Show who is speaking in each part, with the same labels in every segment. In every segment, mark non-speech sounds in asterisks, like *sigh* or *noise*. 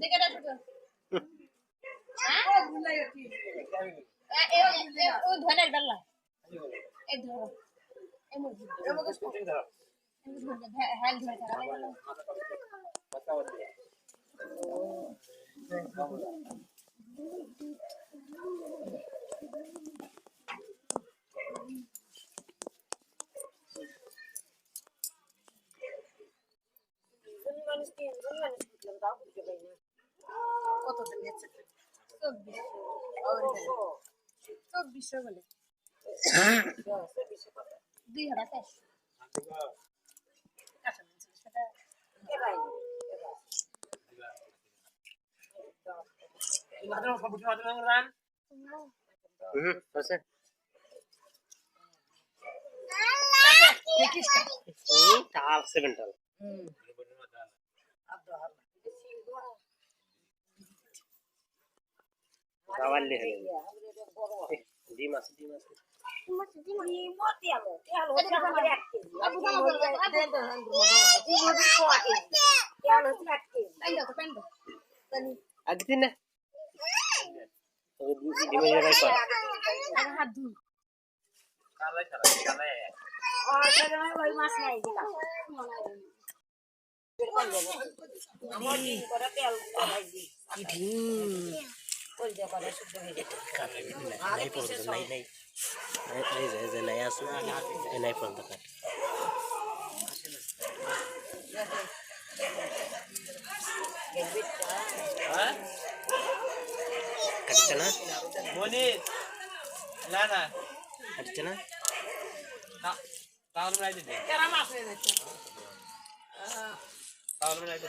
Speaker 1: দেখে না ছোট হ্যাঁ এ- এ- এ- ও ধরে ডাল্লা এই ধরো এই মুখ এই মুখ ধরে ধরে থাকা লাগল
Speaker 2: কত দিন গেছে
Speaker 1: চব্বিশ চব্বিশশো বলে দুই হাজার তেইশ সেটা
Speaker 3: হুম আছে এই টাল সেভেন টাল রাওয়ালি হলে ডিম আছে ডিম আছে
Speaker 1: আবু জামা বলবে আবু পেন দাও পেন দাও
Speaker 3: আগে দিন না ডিমের জায়গায় কর
Speaker 1: আগে হাত ধুই
Speaker 3: নাই পড়তো নাই নাই এই যে এই যে নাই আছে এই নাই পড়তো কাট কাটছে না?
Speaker 4: মনি না না।
Speaker 3: কাটছে না?
Speaker 4: তা- তাহলে দিতে
Speaker 1: মাছ
Speaker 3: নাই
Speaker 4: আগে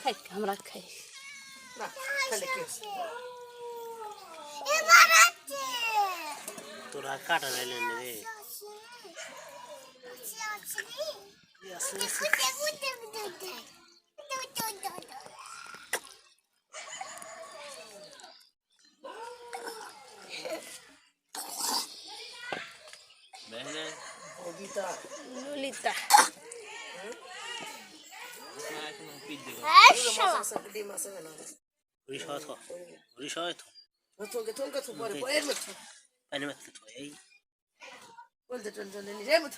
Speaker 1: খাই আমরা খাই?
Speaker 3: তোরা কাটা নাইলেন রে।
Speaker 4: বেহনে
Speaker 2: কবিতা
Speaker 1: ললিতা
Speaker 4: পিট দিকে
Speaker 2: মাছ আছে ডিম আছে না
Speaker 3: ঘুরি সহ থো ঘুরি সহ থো
Speaker 2: তোকে তোকে তো পরে পরে মতো
Speaker 3: পানি মারতে থো এই
Speaker 2: বলতে চল চলে নি রে মতো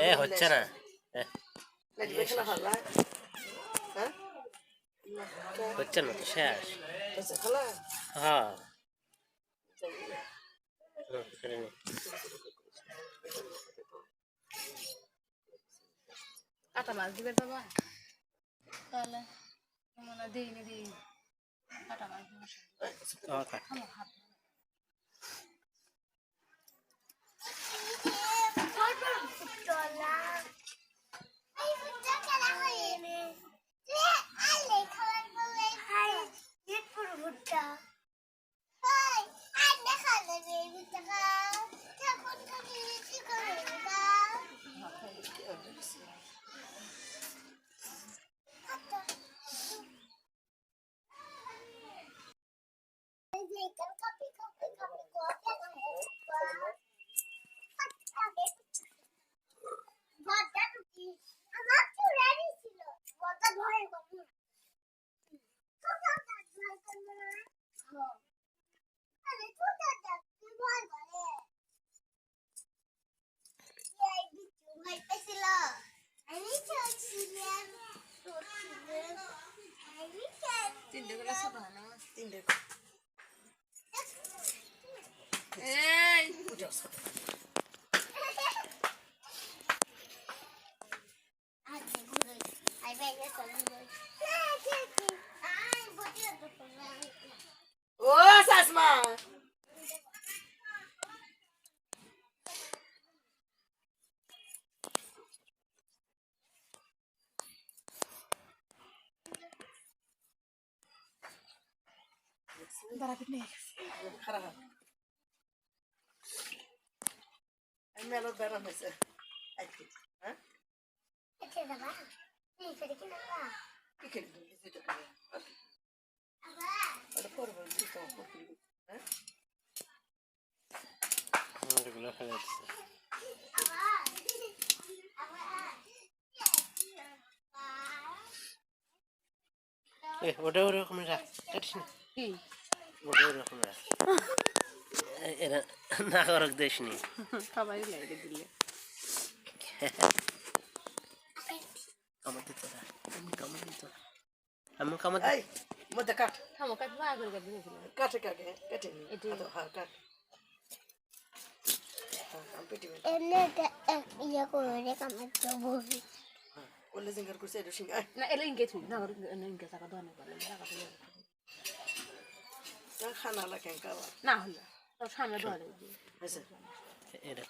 Speaker 3: এ হচ্ছে না।
Speaker 2: হ্যাঁ?
Speaker 3: হচ্ছে না তো শেষ হ্যাঁ।
Speaker 1: কাটা মাছ দিবে বাবা। তাহলে মানে দিই নি দিই কাটা মাছ দিবে
Speaker 3: হ্যাঁ।
Speaker 5: তিনটে করে ছোট হয় না
Speaker 2: তিনটে
Speaker 5: এই।
Speaker 2: উঠে ছোট ও শাসমা খারাপ মেলো বেড়ান হয়েছে আজকে হ্যাঁ কি খেলি তুমি দুটো খাবে ওটা করব দুটো করবি হ্যাঁ
Speaker 6: এগুলো ফেলে দিচ্ছে এ ওটা ওরকম রাখ কাটিস না ওটা ওরকম রাখ এ- এরা না করক দেশ নি
Speaker 7: সবাই লাইটে দিলে
Speaker 6: কামড় দিত না আমি কামড় দিত আমি কামড়
Speaker 2: এই মধ্যে কাট
Speaker 7: থামো কাট বা করে কাট দিয়েছিল
Speaker 2: কাটে কাটে কেটে নি
Speaker 7: এটি-
Speaker 2: কাট আমি পেটি পেটি
Speaker 3: করে কামার বহি
Speaker 2: ওলে জিঙ্গার করছে এটা
Speaker 7: না হলো সামনে ধরে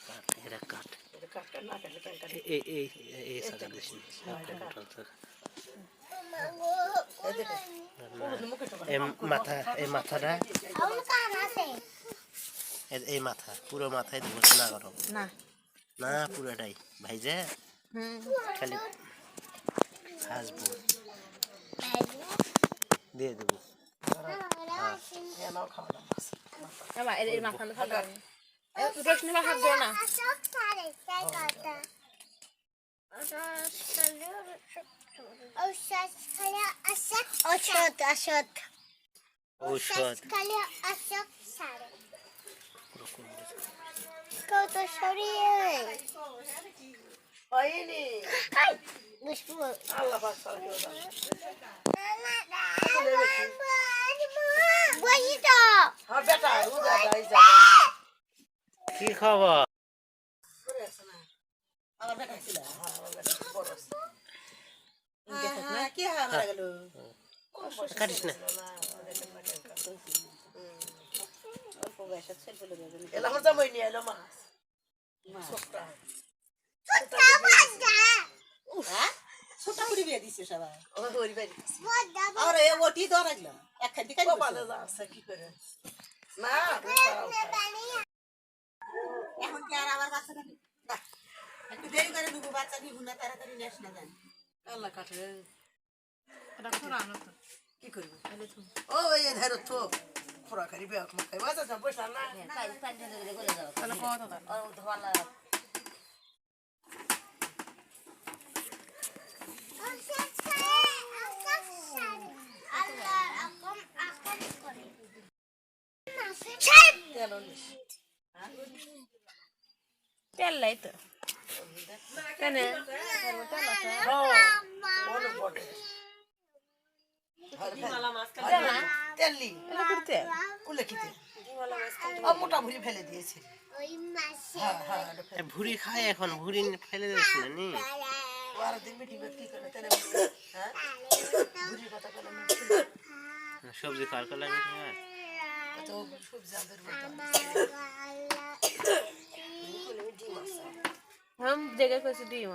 Speaker 6: কাট এরা কাট।
Speaker 2: এটা কাট। কাট না কাটলে কেন কাটে
Speaker 6: এই মাথা এই মাথাটা।
Speaker 3: আমার কান আছে
Speaker 6: এ- এই মাথা পুরো মাথায় না করো।
Speaker 7: না।
Speaker 6: না পুরোটাই। ভাইজে খালি হাসবো। দিয়ে দেবো।
Speaker 2: খাওয়া দাওয়া আছে
Speaker 7: বাবা এর এর মাথা ফেলা রোশনি বা হাত দিও না
Speaker 3: ঔষধ খালে আসক ঔষধ ঔষধ
Speaker 6: ঔষধ
Speaker 3: খালে আসক সারে কত সরিয়ে
Speaker 2: হয়নি
Speaker 3: হাই দুষ্পু
Speaker 2: আল্লাহ পাক সারা
Speaker 6: কি খবর?
Speaker 2: ছিল হ্যাঁ হ্যাঁ কি হ্যাঁ মারা গেল?
Speaker 6: কাটিস না।
Speaker 2: এলা আমার জামাই নিয়ে এলো মাছ
Speaker 8: করে বিয়ে দিছে সবাই।
Speaker 2: ও হরি বাড়ি
Speaker 8: আর এ ওটি ধরাইলো একখান থেকে
Speaker 2: কপালে যা আছে কি করে? খায়।
Speaker 8: এখন কি আর আমার বাচ্চা খাবি না একটু দেরি করে দুগো বাচ্চা নিব না তাড়াতাড়ি নেস না জানি
Speaker 2: আল্লাহ কাটে
Speaker 7: এটা পুরানো তো
Speaker 2: কি করবি? ও এই ধরো তো খোরা করি বিয়া কম খাই বাজা যা বসা না
Speaker 7: তাহলে কত দাও?
Speaker 2: তেল কুলে মোটা ভুড়ি ফেলে দিয়েছে হ্যাঁ হ্যাঁ
Speaker 6: খায় এখন ভুড়ি ফেলে দিস না
Speaker 2: হ্যাঁ
Speaker 6: সবজি খাওয়ার খাই
Speaker 2: সবজি গেছে দিও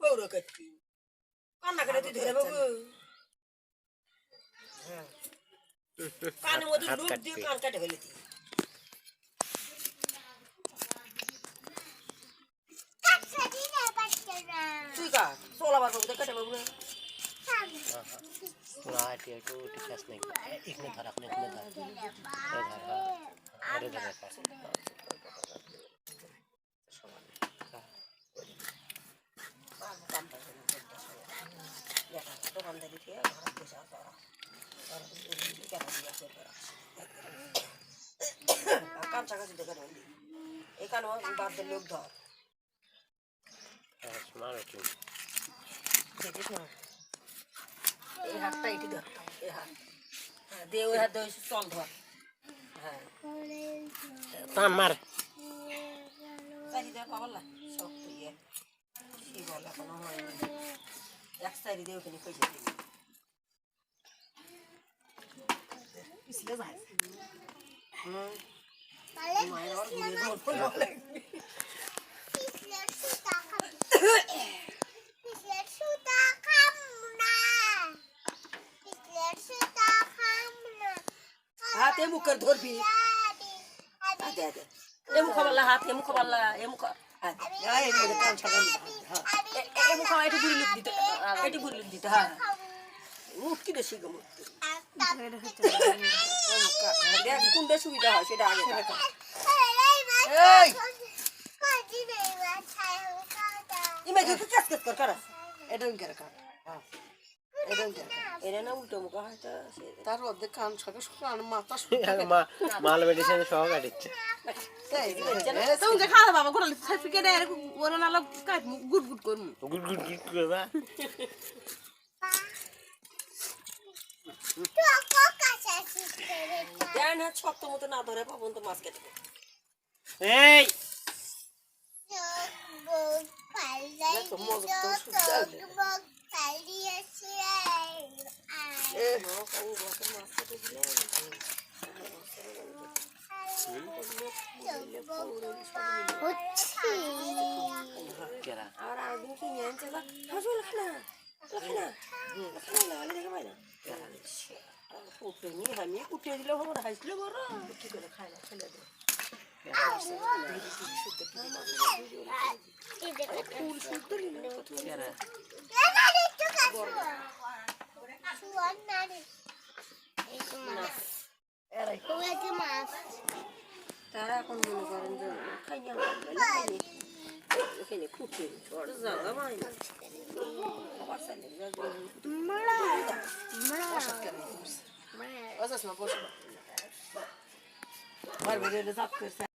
Speaker 2: বউরা কাটি কান্না করে তুই ধরে বাবু কানের মধ্যে
Speaker 6: হাত
Speaker 2: দিয়ে কান কাটে ফেলে দিই
Speaker 1: তুই কাট বাবু কেটে বাবু
Speaker 3: হাঁটি ঠিক আছে নাকি এখানে ধর আপনি এখানে ধর। এ ধর আরে ধর।
Speaker 1: দোকানদারি থেকে ঘর বসে আছে ওরা। ওরা দুজন কেন দিয়ে আসে ওরা? আর কাঁচা কাছি দেখে নেই এখানেও বাদের লোক ধর
Speaker 3: হ্যাঁ
Speaker 1: এই হ্যাঁ দিয়ে হাত ধর হ্যাঁ
Speaker 3: মার
Speaker 1: ইয়ে কি এখনও এক ওখানে পয়সা দিবি
Speaker 9: খাম না
Speaker 1: হাতে মুখের ধরবি। হাতে হাতে। এ মুখ পাল্লা হাত, এ মুখ পাল্লা এ মুখ ছাড়া হ্যাঁ এ মুখ এটি বুড়ি লুক দিতে দিতে হ্যাঁ। মুখ কি দেশি গো মুখ দেখ কোনটা সুবিধা হয় সেটা আগে দেখ। এই! ইমে কি কাজ কাজ কর কর? এটা করে কর? হ্যাঁ। করে এটা না উল্টো মুখ তো তার অর্ধেক কান সকে মাথা
Speaker 3: মাল মেডিসিন সহ কাটিচ্ছে
Speaker 7: খাওয়া বাবা গোড়ালি সার্টিফিকেট ওরা নালা কাট গুড গুড করমু।
Speaker 3: গুড গুড গুড করবা? *laughs*
Speaker 1: দেন হাত শক্ত মতো না ধরে পাবন তো মাছ কেটে
Speaker 3: এই
Speaker 1: আর আরেকদিন কিনে আনছে বা? হাসুল খানা খানা খানা নিয়ে আমি কুটে দিলে আমার হাসলে বড়। কি করে খায় না ফেলে দে। তারা এখন মনে করেন যে খাইয়া ওখানে কুটে ছোট জায়গা পাই না। Asasına boşuna. Var böyle zap kırsa.